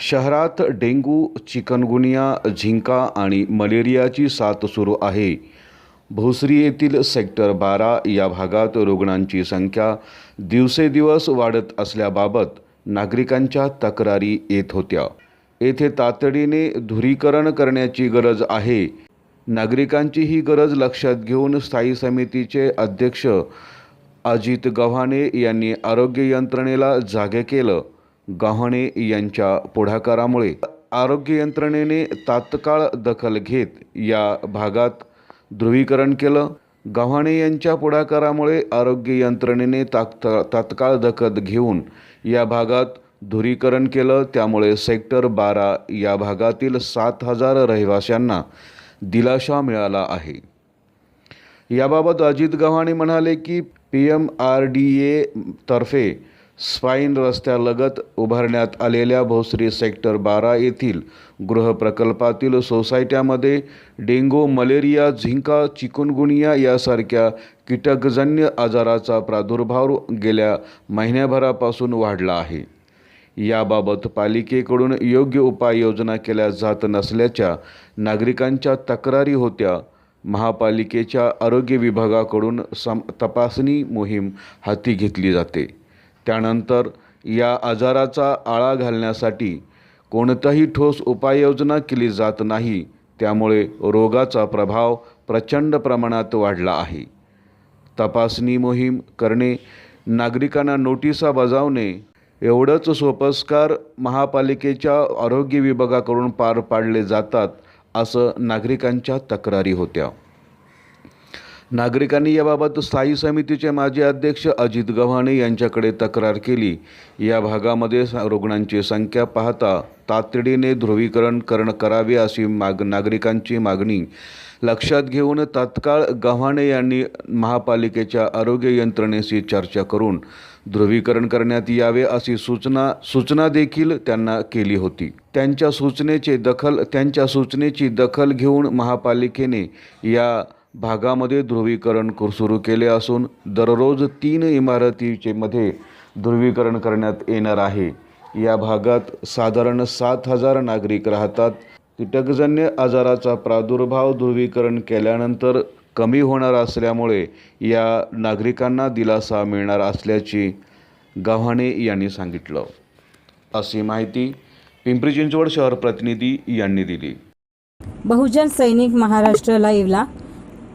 शहरात dengue chikungunya झिंका आणि मलेरियाची साथ सुरू आहे. भोसरी येथील सेक्टर बारा या भागात रुग्णांची संख्या दिवसेदिवस वाढत असल्याबाबत नागरिकांच्या तक्रारी येत होत्या. येथे तातडीने धुरीकरण करण्याची गरज आहे. नागरिकांची ही गरज लक्षात घेऊन स्थायी समितीचे अध्यक्ष अजित गव्हाणे यांनी आरोग्य यंत्रणेला जागे केलं. गव्हाणे यांच्या पुढाकारामुळे आरोग्य यंत्रणेने तात्काळ दखल घेत या भागात ध्रुवीकरण केलं. गव्हाणे यांच्या पुढाकारामुळे आरोग्य यंत्रणेने ताक तात्काळ दखल घेऊन या भागात धुरीकरण केलं. त्यामुळे सेक्टर बारा या भागातील सात हजार रहिवाशांना दिलासा मिळाला आहे. याबाबत अजित गव्हाणे म्हणाले की P M R D A swine spine रस्त्यालगत उभारण्यात आलेल्या भोसरी सेक्टर बारा येथील गृहप्रकल्पातील सोसायट्यामध्ये डेंगू मलेरिया झिंका चिकुनगुनिया यासारख्या कीटकजन्य आजाराचा प्रादुर्भाव गेल्या महिन्याभरापासून वाढला आहे. याबाबत पालिकेकडून योग्य उपाययोजना केल्या जात नसल्याच्या नागरिकांच्या तक्रारी होत्या. महापालिकेच्या आरोग्य विभागाकडून सम तपासणी मोहीम हाती घेतली जाते. त्यानंतर या आजाराचा आळा घालण्यासाठी कोणताही ठोस उपाययोजना केली जात नाही. त्यामुळे रोगाचा प्रभाव प्रचंड प्रमाणात वाढला आहे. तपासणी मोहीम करणे नागरिकांना नोटिसा बजावणे एवढंच सोपस्कार महापालिकेच्या आरोग्य विभागाकडून पार पाडले जातात असं नागरिकांच्या तक्रारी होत्या. नागरिकांनी याबाबत स्थायी समितीचे माजी अध्यक्ष अजित गव्हाणे यांच्याकडे तक्रार केली. या भागामध्ये रुग्णांची संख्या पाहता तातडीने ध्रुवीकरण करण करावे अशी माग नागरिकांची मागणी. लक्षात घेऊन तात्काळ गव्हाणे यांनी महापालिकेच्या आरोग्य यंत्रणेशी चर्चा करून ध्रुवीकरण करण्यात यावे अशी सूचना सूचना देखील त्यांना केली होती. त्यांच्या सूचनेचे दखल त्यांच्या सूचनेची दखल घेऊन महापालिकेने या भागामध्ये ध्रुवीकरण सुरू केले असून दररोज तीन इमारतीचे मध्ये ध्रुवीकरण करण्यात येणार आहे. या भागात साधारण सात हजार नागरिक राहतात. कीटकजन्य आजाराचा प्रादुर्भाव ध्रुवीकरण केल्यानंतर कमी होणार असल्यामुळे या नागरिकांना दिलासा मिळणार असल्याची गव्हाणे यांनी सांगितलं. अशी माहिती पिंपरी चिंचवड शहर प्रतिनिधी यांनी दिली. बहुजन सैनिक महाराष्ट्र लाईव्हला